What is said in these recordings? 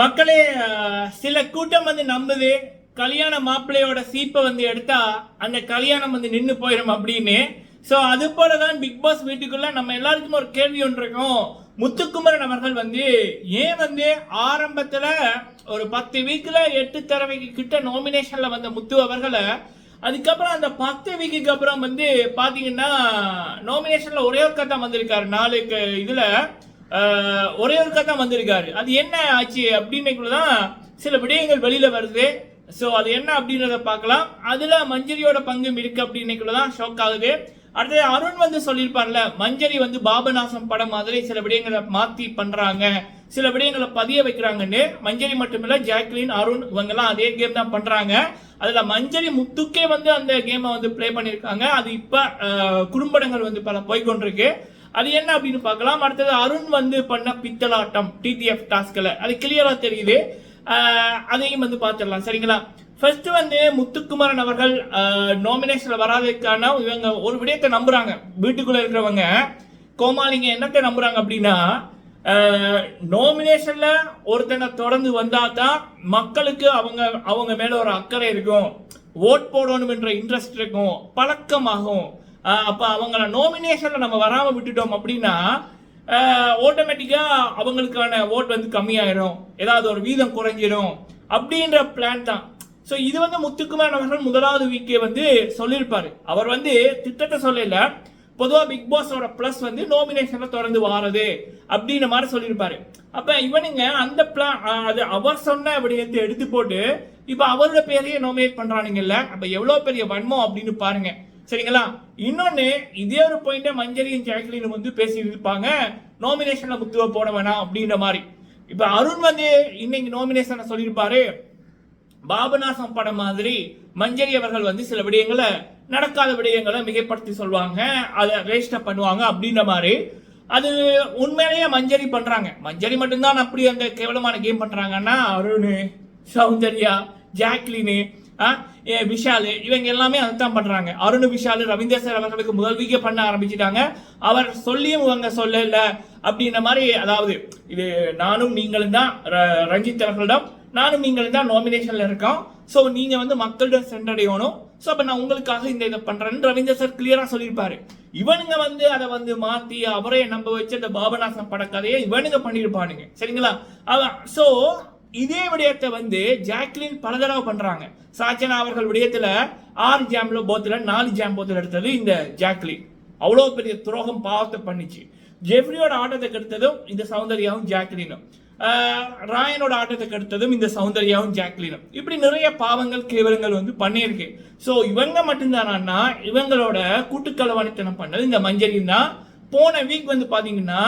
மக்களே சில கூட்டம் வந்து நம்புது. கல்யாண மாப்பிள்ளையோட சீப்பை வந்து எடுத்தா அந்த கல்யாணம் வந்து நின்று போயிடும் அப்படின்னு. ஸோ அது போல தான் பிக் பாஸ் வீட்டுக்குள்ள நம்ம எல்லாருக்குமே ஒரு கேள்வி ஒன்று இருக்கும். முத்துக்குமரன் அவர்கள் வந்து ஏன் வந்து ஆரம்பத்தில் ஒரு பத்து வீக்கில் எட்டு தடவைக்கு கிட்ட நாமினேஷனில் வந்த முத்து அவர்களை அதுக்கப்புறம் அந்த பத்து வீக்குக்கு அப்புறம் வந்து பார்த்தீங்கன்னா நாமினேஷனில் ஒரே ஒரு கதை வந்திருக்காரு. நாளுக்கு இதில் ஒரே ஒரு தான் வந்திருக்காரு. அது என்ன ஆச்சு அப்படின்னுக்குள்ளதான் சில விடயங்கள் வெளியில வருது. ஸோ அது என்ன அப்படின்றத பார்க்கலாம். அதுல மஞ்சரியோட பங்கும் இருக்கு அப்படின்னுக்குள்ளதான் ஷாக் ஆகுது. அடுத்தது அருண் வந்து சொல்லியிருப்பார்ல மஞ்சரி வந்து பாபநாசம் படம் மாதிரி சில விடயங்களை மாத்தி பண்றாங்க. சில விடயங்களை பதிய வைக்கிறாங்கன்னு. மஞ்சரி மட்டுமில்ல ஜாக்லின் அருண் இவங்கெல்லாம் அதே கேம் தான் பண்றாங்க. அதுல மஞ்சரி முத்துக்கே வந்து அந்த கேமை வந்து ப்ளே பண்ணியிருக்காங்க. அது இப்ப குறும்படங்கள் வந்து பல போய்கொண்டிருக்கு அது என்ன அப்படின்னு பார்க்கலாம். அடுத்தது அருண் வந்து பண்ண பித்தலாட்டம் டிடிஎஃப் டாஸ்கில் அது கிளியராக தெரியுது. அதையும் வந்து பார்த்துடலாம். சரிங்களா? ஃபர்ஸ்ட் வந்து முத்துக்குமரன் அவர்கள் நாமினேஷன்ல வராததுக்கான இவங்க ஒரு விடயத்தை நம்புறாங்க. வீட்டுக்குள்ள இருக்கிறவங்க. கோமாளிங்க என்னத்தை நம்புறாங்க அப்படின்னா நாமினேஷன்ல ஒருத்தனை தொடர்ந்து வந்தா தான் மக்களுக்கு அவங்க அவங்க மேல ஒரு அக்கறை இருக்கும். ஓட் போடணும் என்ற இன்ட்ரெஸ்ட் இருக்கும். பழக்கமாகும். அப்போ அவங்கள நாமினேஷனில் நம்ம வராமல் விட்டுட்டோம் அப்படின்னா ஆட்டோமேட்டிக்காக அவங்களுக்கான ஓட் வந்து கம்மியாயிடும் ஏதாவது ஒரு வீதம் குறைஞ்சிடும் அப்படின்ற பிளான் தான். ஸோ இது வந்து முத்துக்குமார் அவர்கள் முதலாவது வீக்கே வந்து சொல்லியிருப்பார். அவர் வந்து திட்டத்தை சொல்லல. பொதுவாக பிக் பாஸோட ப்ளஸ் வந்து நோமினேஷனில் தொடர்ந்து வாரது அப்படின்ற மாதிரி சொல்லியிருப்பாரு. அப்போ இவனுங்க அந்த பிளான் அது அவர் சொன்ன விடயத்தை எடுத்து போட்டு இப்போ அவரோட பேரையே நோமினேட் பண்ணுறானுங்கல்ல அப்போ எவ்வளோ பெரிய வன்மம் அப்படின்னு பாருங்கள் சரிங்களா? இன்னொன்னு இதே ஒரு பாயிண்ட மஞ்சரியும் ஜாக்லின் வந்து பேசி இருப்பாங்க நாமினேஷன்ல முத்துவ போட வேணாம் அப்படின்ற மாதிரி. இப்ப அருண் வந்து இன்னைக்கு நாமினேஷனை சொல்லியிருப்பாரு. பாபநாசம் படம் மாதிரி மஞ்சரி அவர்கள் வந்து சில விடயங்களை நடக்காத விடயங்களை மிகைப்படுத்தி சொல்லுவாங்க. அதை வேஸ்ட் பண்ணுவாங்க அப்படின்ற மாதிரி. அது உண்மையிலேயே மஞ்சரி பண்றாங்க. மஞ்சரி மட்டும்தான் அப்படி அந்த கேவலமான கேம் பண்றாங்கன்னா அருண் சௌந்தர்யா ஜாக்லினு விஷால் இவங்க எல்லாமே அதுதான் பண்ணுறாங்க அருண் விஷால் ரவீந்தர் சார் அவர்களுக்கு முதல்விக்க பண்ண ஆரம்பிச்சிட்டாங்க. அவர் சொல்லியும் இவங்க சொல்லல அப்படின்ற மாதிரி அதாவது இது நானும் நீங்களும் தான் ர- ரஞ்சித் அவர்களிடம் நானும் நீங்களும் தான் நாமினேஷனில் இருக்கோம். ஸோ நீங்கள் வந்து மக்களிடம் சென்றடையணும். ஸோ அப்போ நான் உங்களுக்காக இந்த இதை பண்ணுறேன்னு ரவீந்தர் சார் கிளியராக சொல்லியிருப்பாரு. இவனுங்க வந்து அதை வந்து மாற்றி அவரே நம்ப வச்சு அந்த பாபநாசம் படக்கதையை இவனுங்க பண்ணியிருப்பானுங்க. சரிங்களா? அவன் ஸோ இதே விடயத்தை வந்து ஜாக்லின் பல தடவை பண்றாங்க. சாச்சனா அவர்கள் விடயத்துல ஆறு ஜாம்ல போத்துல நாலு ஜாம் போத்துல எடுத்தது இந்த ஜாக்லின். அவ்வளோ பெரிய துரோகம் பாவத்தை பண்ணிச்சு. ஜெஃப்ரியோட ஆட்டத்தை கெடுத்ததும் இந்த சௌந்தர்யாவும் ஜாக்லினும். ராயனோட ஆட்டத்தை கெடுத்ததும் இந்த சௌந்தர்யாவும் ஜாக்லினும். இப்படி நிறைய பாவங்கள் கேவலங்கள் வந்து பண்ணியிருக்கு. ஸோ இவங்க மட்டும்தானா இவங்களோட கூட்டுக்களவாணித்தனம் பண்ணது இந்த மஞ்சரியும் தான். போன வீக் வந்து பார்த்தீங்கன்னா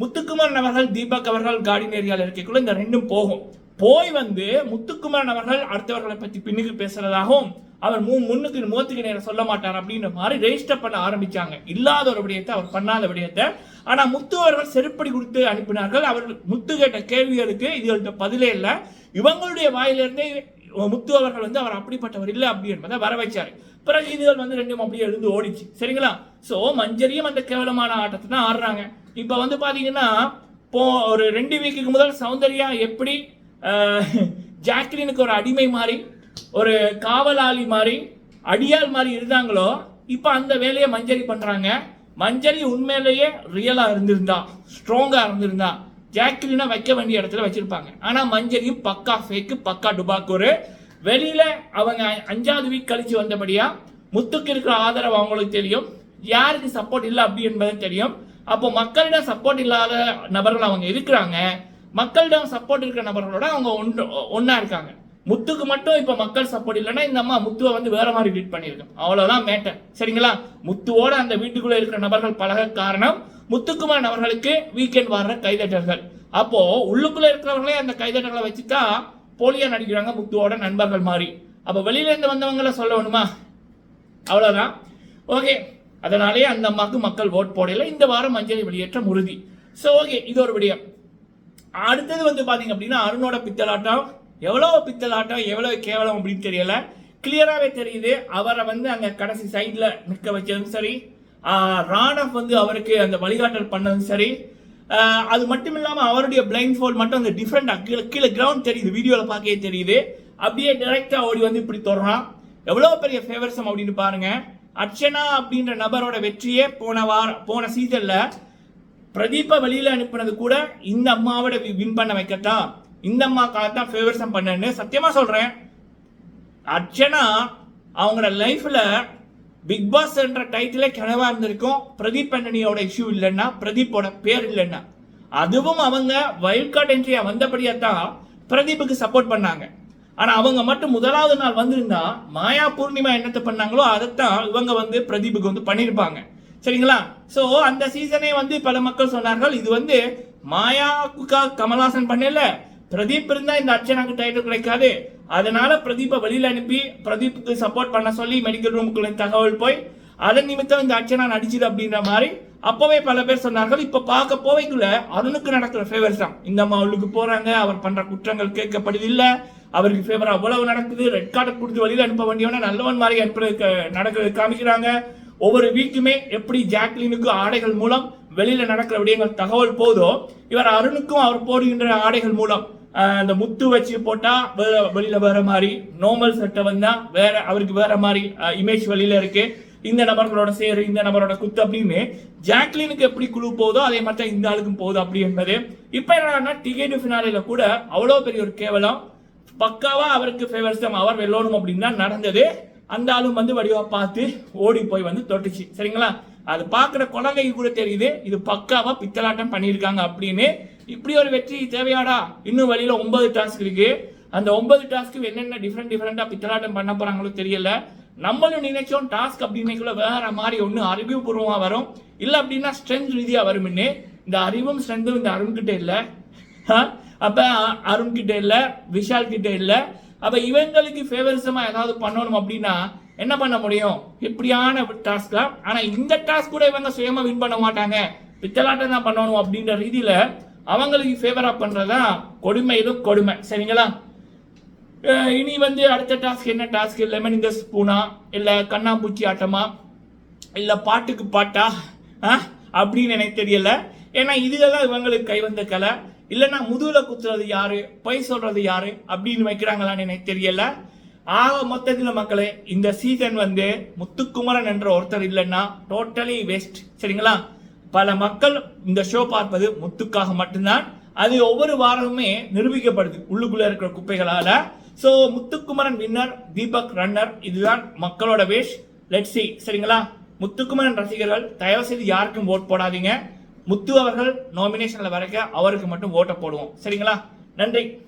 முத்துக்குமரன் அவர்கள் தீபக் அவர்கள் கார்டன் ஏரியாவில் இருக்கக்குள்ள இந்த ரெண்டும் போகும். போய் வந்து முத்துக்குமரன் அவர்கள் அடுத்தவர்களை பத்தி பின்னுக்கு பேசுறதாகவும் அவர் மூ முன்னுக்கு முகத்துக்கு நேரம் சொல்ல மாட்டார் அப்படின்ற மாதிரி ரெஜிஸ்டர் பண்ண ஆரம்பிச்சாங்க. இல்லாத ஒரு விடயத்தை அவர் பண்ணாத விடயத்தை. ஆனா முத்து அவர்கள் செருப்படி கொடுத்து அனுப்பினார்கள். அவர்கள் முத்து கேட்ட கேள்விகளுக்கு இதுகள்கிட்ட பதிலே இல்லை. இவங்களுடைய வாயிலிருந்தே முத்து அவர்கள் வந்து அவர் அப்படிப்பட்டவர் இல்லை அப்படி என்பதை வர வைச்சார் பிறகு இதுகள் வந்து ரெண்டும் அப்படியே எழுந்து ஓடிச்சு. சரிங்களா? சோ மஞ்சரியும் அந்த கேவலமான ஆட்டத்தை தான் ஆடுறாங்க. இப்போ வந்து பாத்தீங்கன்னா போ ஒரு ரெண்டு வீக்குக்கு முதல் சௌந்தர்யா எப்படி ஜாக்லினுக்கு ஒரு அடிமை மாதிரி ஒரு காவலாளி மாதிரி அடியால் மாதிரி இருந்தாங்களோ இப்போ அந்த வேலையை மஞ்சரி பண்ணுறாங்க மஞ்சரி உண்மையிலேயே ரியலாக இருந்திருந்தா ஸ்ட்ராங்காக இருந்திருந்தா ஜாக்லினா வைக்க வேண்டிய இடத்துல வச்சுருப்பாங்க. ஆனால் மஞ்சரியும் பக்கா ஃபேக்கு பக்கா டுபாக்கூர் வெளியில் அவங்க அஞ்சாவது வீக் கழித்து வந்தபடியாக முத்துக்கு இருக்கிற ஆதரவு அவங்களுக்கு தெரியும். யாருக்கு சப்போர்ட் இல்லை அப்படி என்பது தெரியும். அப்போ மக்களிடம் சப்போர்ட் இல்லாத நபர்கள் அவங்க இருக்கிறாங்க. மக்களிடம் சப்போர்ட் இருக்கிற நபர்களோட அவங்க ஒன்று ஒன்றா இருக்காங்க. முத்துக்கு மட்டும் இப்போ மக்கள் சப்போர்ட் இல்லைன்னா இந்த அம்மா முத்துவை வந்து வேற மாதிரி ட்ரீட் பண்ணியிருக்கோம் அவ்வளோதான் மேட்டர் சரிங்களா? முத்துவோட அந்த வீட்டுக்குள்ளே இருக்கிற நபர்கள் பழக காரணம் முத்துக்குமார் அவர்களுக்கு வீக்கெண்ட் வர்ற கைதட்டல்கள். அப்போ உள்ளுக்குள்ளே இருக்கிறவங்களே அந்த கைதட்டல்களை வச்சு தான் போலியா நடிக்கிறாங்க முத்துவோட நண்பர்கள் மாதிரி. அப்போ வெளியிலேருந்து வந்தவங்கள சொல்ல வேணுமா? அவ்வளோதான் ஓகே அதனாலேயே அந்த அம்மாவுக்கு மக்கள் ஓட் போடல. இந்த வாரம் மஞ்சளை வெளியேற்றம் உறுதி. ஸோ ஓகே இது ஒரு விடயம். அடுத்தது வந்து பார்த்தீங்க அப்படின்னா அருணோட பித்தலாட்டம். எவ்வளோ பித்தலாட்டம் எவ்வளோ கேவலம் அப்படின்னு தெரியல. கிளியராகவே தெரியுது. அவரை வந்து அங்கே கடைசி சைடில் நிற்க வச்சதும் சரி. ஆஹ் ராணவ் வந்து அவருக்கு அந்த வழிகாட்டல் பண்ணதும் சரி. அது மட்டும் இல்லாமல் அவருடைய பிளைண்ட் ஃபோல் மட்டும் அந்த டிஃப்ரெண்ட் கீழே கீழே கிரவுண்ட் தெரியுது. வீடியோவில் பார்க்கவே தெரியுது. அப்படியே டைரெக்டாக ஓடி வந்து இப்படி தொடறான். எவ்வளோ பெரிய ஃபேவரிசம் அப்படின்னு பாருங்கள் அர்ச்சனா அப்படின்ற நபரோட வெற்றியே போன வாரம் போன சீசனில் பிரதீப்பை வெளியில் அனுப்புனது கூட இந்த அம்மாவோட வின் பண்ண வைக்கத்தான் இந்த அம்மாக்காக தான் ஃபேவரிசம் பண்ணேன்னு சத்தியமாக சொல்கிறேன் அர்ச்சனா அவங்களோட லைஃப்பில் பிக் பாஸ் என்ற டைட்டிலே கனவா இருந்திருக்கும். பிரதீப் அண்ணனியோட இஷ்யூ இல்லைன்னா பிரதீப்போட பேர் இல்லைன்னா. அதுவும் அவங்க வைல்ட் கார்டு என்ட்ரியா வந்தபடியா தான் பிரதீப்புக்கு சப்போர்ட் பண்ணாங்க. ஆனா அவங்க மட்டும் முதலாவது நாள் வந்திருந்தா மாயா பூர்ணிமா என்னத்தை பண்ணாங்களோ அதைத்தான் இவங்க வந்து பிரதீப்புக்கு வந்து பண்ணியிருப்பாங்க சரிங்களா? ஸோ அந்த சீசனே வந்து பல மக்கள் சொன்னார்கள் இது வந்து மாயாவுக்காக கமல்ஹாசன் பண்ணல பிரதீப் இருந்தால் இந்த அர்ச்சனாக்கு டைட்டில் கிடைக்காது. அதனால பிரதீப்பை வெளியில் அனுப்பி பிரதீப்புக்கு சப்போர்ட் பண்ண சொல்லி மெடிக்கல் ரூமுக்குள்ள தகவல் போய் அதன் நிமித்தம் இந்த அர்ச்சனா நடிச்சுது அப்படின்ற மாதிரி அப்போவே பல பேர் சொன்னார்கள். இப்போ பார்க்க போவைக்குள்ள அருணுக்கு நடக்கிற ஃபேவர்ஸ் தான். இந்த அம்மா அவளுக்கு போகிறாங்க அவர் பண்ணுற குற்றங்கள் கேட்கப்படுதில்லை அவருக்கு ஃபேவர் அவ்வளவு நடக்குது ரெட் கார்டை கொடுத்து வழியில் அனுப்ப வேண்டியவன நல்லவன் மாதிரி அனுப்புறதுக்கு நடக்கிறது காமிக்கிறாங்க. ஒவ்வொரு வீக்குமே எப்படி ஜாக்லினுக்கு ஆடைகள் மூலம் வெளியில நடக்கிற விடயங்கள் தகவல் போதோ இவர் அருணுக்கும் அவர் போடுகின்ற ஆடைகள் மூலம் இந்த அந்த முத்து வச்சு போட்டா வேற- வெளியில வேற மாதிரி நார்மல் சட்டை வந்தா வேற அவருக்கு வேற மாதிரி இமேஜ் வெளியில இருக்கு. இந்த நபர்களோட சேரு இந்த நபரோட குத்து அப்படின்னு ஜாக்லினுக்கு எப்படி குழு போதோ அதே மாதிரி தான் இந்த ஆளுக்கும் போகுது அப்படி என்பது. இப்ப என்னன்னா டிகேட் ஃபினாலில கூட அவ்வளோ பெரிய ஒரு கேவலம் பக்காவா அவருக்கு ஃபேவரிசம் அவர் வெல்லணும் அப்படின்னு தான் நடந்தது. அந்த ஆளும் வந்து வடிவா பார்த்து ஓடி போய் வந்து தொட்டுச்சு. சரிங்களா? அது பார்க்குற குழந்தைக்கு கூட தெரியுது இது பக்காவாக பித்தலாட்டம் பண்ணியிருக்காங்க அப்படின்னு. இப்படி ஒரு வெற்றி தேவையாடா? இன்னும் வழியில் ஒன்பது டாஸ்க் இருக்கு. அந்த ஒன்பது டாஸ்க்கு என்னென்ன டிஃப்ரெண்ட் டிஃப்ரெண்ட்டாக பித்தலாட்டம் பண்ண போகிறாங்களோ தெரியல. நம்மளும் நினைச்சோம் டாஸ்க் அப்படின்னைக்குள்ள வேற மாதிரி ஒன்று அறிவுபூர்வமாக வரும். இல்லை அப்படின்னா ஸ்ட்ரென்த் ரீதியாக வரும்னு. இந்த அறிவும் ஸ்ட்ரென்த்தும் இந்த அருண்கிட்ட இல்லை. ஆ? அப்போ அருண் கிட்ட இல்லை விஷால் கிட்ட இல்லை. அப்போ இவங்களுக்கு ஃபேவரிசமாக ஏதாவது பண்ணணும் அப்படின்னா என்ன பண்ண முடியும்? இப்படியான டாஸ்க் தான் ஆனால் இந்த டாஸ்க் கூட இவங்க சுயமாக வின் பண்ண மாட்டாங்க. பித்தலாட்டம் தான் பண்ணணும் அப்படின்ற ரீதியில் அவங்களுக்கு ஃபேவராக பண்ணுறது தான் கொடுமையிலும் கொடுமை. சரிங்களா? இனி வந்து அடுத்த டாஸ்க் என்ன? டாஸ்க் லெமன் இந்த ஸ்பூனா இல்லை கண்ணாம்பூச்சி ஆட்டமா இல்லை பாட்டுக்கு பாட்டா? ஆ? அப்படின்னு எனக்கு தெரியல. ஏன்னா இதுலதான் இவங்களுக்கு கை வந்த கலை. இல்லைன்னா முதுகில் குத்துறது யாரு? பொய் சொல்றது யாரு? அப்படின்னு வைக்கிறாங்களான்னு எனக்கு தெரியல. ஆக மொத்தத்தில் மக்களே இந்த சீசன் வந்து முத்துக்குமரன் என்ற ஒருத்தர் இல்லைன்னா டோட்டலி வேஸ்ட் சரிங்களா? பல மக்கள் இந்த ஷோ பார்ப்பது முத்துக்காக மட்டும்தான். அது ஒவ்வொரு வாரமுமே நிரூபிக்கப்படுது உள்ளுக்குள்ள இருக்கிற குப்பைகளால. So Muthukumaran winner Deepak runner இதுதான் மக்களோட வேஷ் லெட் சி சரிங்களா? முத்துக்குமரன் ரசிகர்கள் தயவு செய்து யாருக்கும் ஓட் போடாதீங்க. முத்து அவர்கள் நாமினேஷன்ல வரைக்க அவருக்கு மட்டும் ஓட்டை போடுவோம். சரிங்களா? நன்றி.